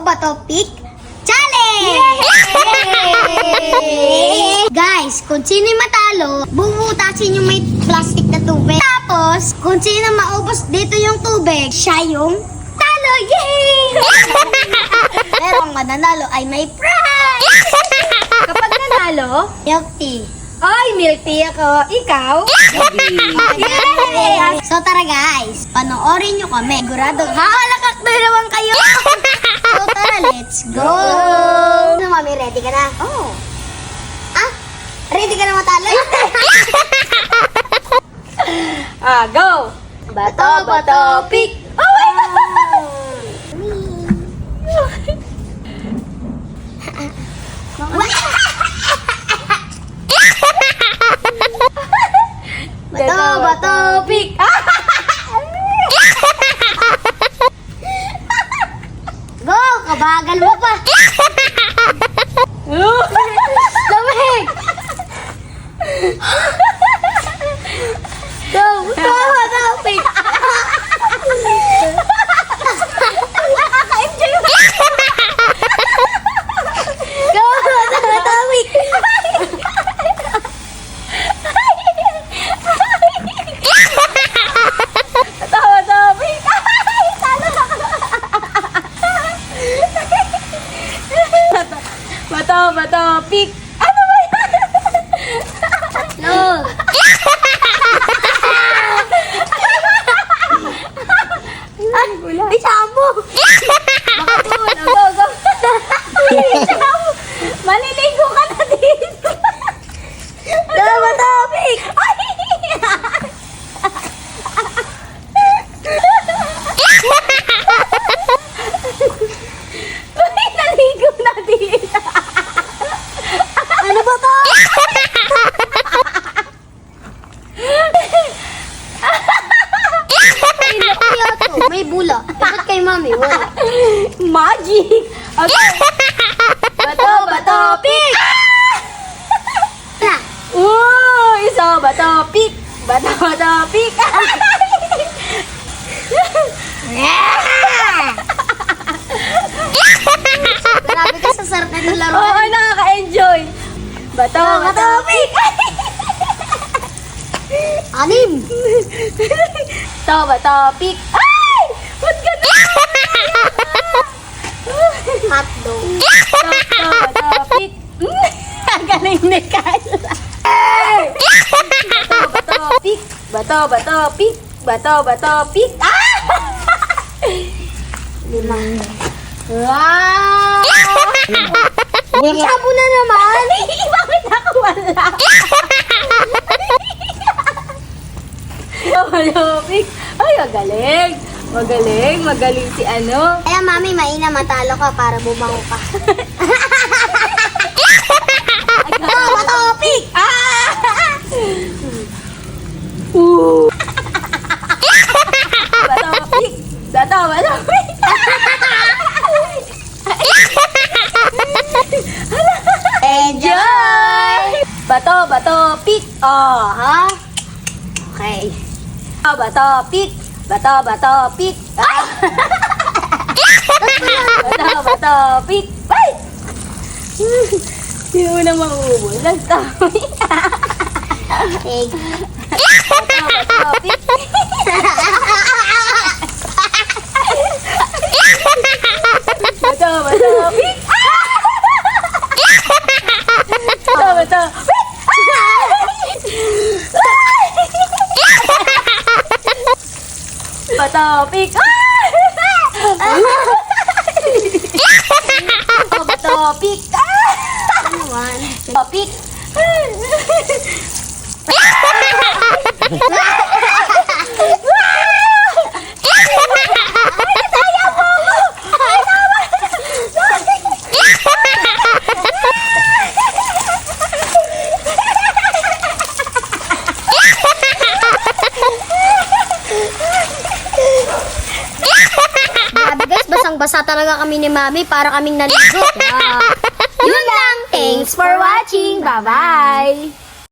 Bato Bato Pick Challenge! Guys, kung sino yung matalo, bubutasin yung may plastic na tubig. Tapos, kung sino maubos dito yung tubig, siya yung talo! Yay! Pero ang mananalo ay may prize! Kapag nanalo, Milk tea. ay, milk tea ako. Ikaw? Yay! So tara guys, panoorin nyo kami. Sigurado, hahalakak na naman kayo. Ah, go! Bato, bato, pick! Oh my bato, bato, pick! Go! Kabagal mo pa. Lamig! Go! Bato, bato, pick. Nakaka-enjoy mo! Go! Bato, bato, pick. Bato, bato, pick! Ay, talo! Bato, bato, pick! Ano ba yan? No. Ay, shampoo! Bakit mo? Go, go! Maliligo ka na dito! Go, bato, pick. Ay, naligo na dito! Ano ba to? Ay, naku yato. May bula. Dapat kay mami, wala. Magic! Okay. Bato, bato, pick! Ooh, isa bato, pick! Bato, bato, pick! Grabe ka sa sarap na Oo, laro. nakaka-enjoy! Bato, bato, pick! Anim. Bato, bato, pick! Hotdog. Ang galing ni Carla! Bato, bato, pick! Bato, bato, pick! Bato, bato, pick! Ah! Limang. Wow! Sabo na naman. Bakit ako wala? Malapik. Ay, magaling. Magaling, magaling si ano. Kaya mami, maina matalo ka para bumango ka. Bato, bato, pick. Ah! Ooh. Batopik. Bato, batopik. Enjoy! Bato, bato, pick. Oh, ha? Okay. Bato, pick. Bato, bato, pick. Ah. bato, bato, pick. Ay! Sino mo na mauubos? Time. Egg. Bato, bato, pick. Bato, bato, pick. Bato, bato, Bato, pick. Bato, bato, pick. Ano naman? Bato, pick. Grabe guys, basang-basa talaga kami ni Mami para kaming naligo. Wow. Yun lang. Thanks for watching. Bye-bye.